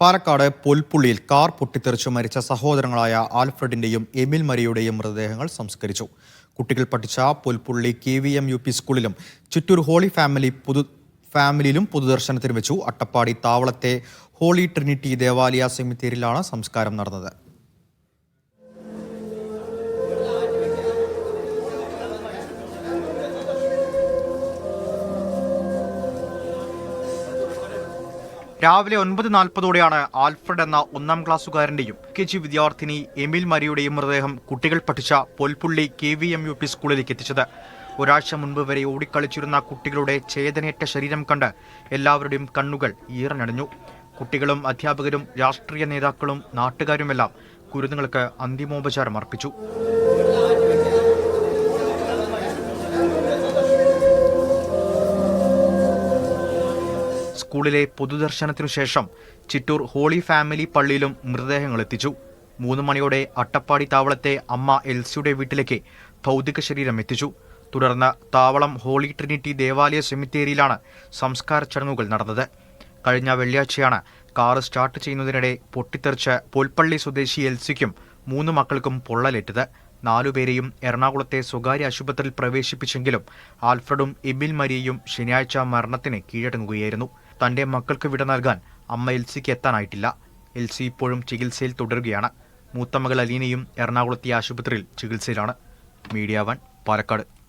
Palakkad പുൽപ്പുള്ളിയിൽ car പൊട്ടിത്തെറിച്ച് മരിച്ച സഹോദരങ്ങളായ ആൽഫ്രഡിന്റെയും എമിൽ മരിയുടെയും മൃതദേഹങ്ങൾ സംസ്കരിച്ചു. കുട്ടികൾ പഠിച്ച Pulpully K V M U P സ്കൂളിലും ചുറ്റൂർ ഹോളി ഫാമിലി പുതു ഫാമിലിയിലും പൊതുദർശനത്തിന് വെച്ചു. അട്ടപ്പാടി താവളത്തെ ഹോളി ട്രിനിറ്റി ദേവാലയ സെമിത്തേരിയിലാണ് സംസ്കാരം നടന്നത്. രാവിലെ ഒൻപത് നാൽപ്പതോടെയാണ് ആൽഫ്രഡ് എന്ന ഒന്നാം ക്ലാസ്സുകാരന്റെയും കെ ജി വിദ്യാർത്ഥിനി എമിൽ മരിയുടെയും മൃതദേഹം കുട്ടികൾ പഠിച്ച Polpully K V M U P സ്കൂളിലേക്ക് എത്തിച്ചത്. ഒരാഴ്ച മുൻപ് വരെ ഓടിക്കളിച്ചിരുന്ന കുട്ടികളുടെ ചേതനയേറ്റ ശരീരം കണ്ട് എല്ലാവരുടെയും കണ്ണുകൾ ഈറനടഞ്ഞു. കുട്ടികളും അധ്യാപകരും രാഷ്ട്രീയ നേതാക്കളും നാട്ടുകാരുമെല്ലാം കുരുന്നുകൾക്ക് അന്തിമോപചാരം അർപ്പിച്ചു സ്കൂളിലെ പൊതുദർശനത്തിനു ശേഷം ചിറ്റൂർ ഹോളി ഫാമിലി പള്ളിയിലും മൃതദേഹങ്ങൾ എത്തിച്ചു മൂന്ന് മണിയോടെ അട്ടപ്പാടി താവളത്തെ അമ്മ എൽസിയുടെ വീട്ടിലേക്ക് ഭൗതിക ശരീരം എത്തിച്ചു. തുടർന്ന് താവളം ഹോളി ട്രിനിറ്റി ദേവാലയ സെമിത്തേരിയിലാണ് സംസ്കാര ചടങ്ങുകൾ നടന്നത്. കഴിഞ്ഞ വെള്ളിയാഴ്ചയാണ് കാറ് സ്റ്റാർട്ട് ചെയ്യുന്നതിനിടെ പൊട്ടിത്തെറിച്ച് പുൽപ്പള്ളി സ്വദേശി എൽസിക്കും മൂന്ന് മക്കൾക്കും പൊള്ളലേറ്റത്. നാലുപേരെയും എറണാകുളത്തെ സ്വകാര്യ ആശുപത്രിയിൽ പ്രവേശിപ്പിച്ചെങ്കിലും ആൽഫ്രഡും എബിൽ മരിയയും ശനിയാഴ്ച മരണത്തിന് കീഴടങ്ങുകയായിരുന്നു. തന്റെ മക്കൾക്ക് വിട നൽകാൻ അമ്മ എൽസിക്ക് എത്താനായിട്ടില്ല. എൽസി ഇപ്പോഴും ചികിത്സയിൽ തുടരുകയാണ്. മൂത്ത മകൾ അലീനയും എറണാകുളത്തെ ആശുപത്രിയിൽ ചികിത്സയിലാണ്. Media one Palakkad.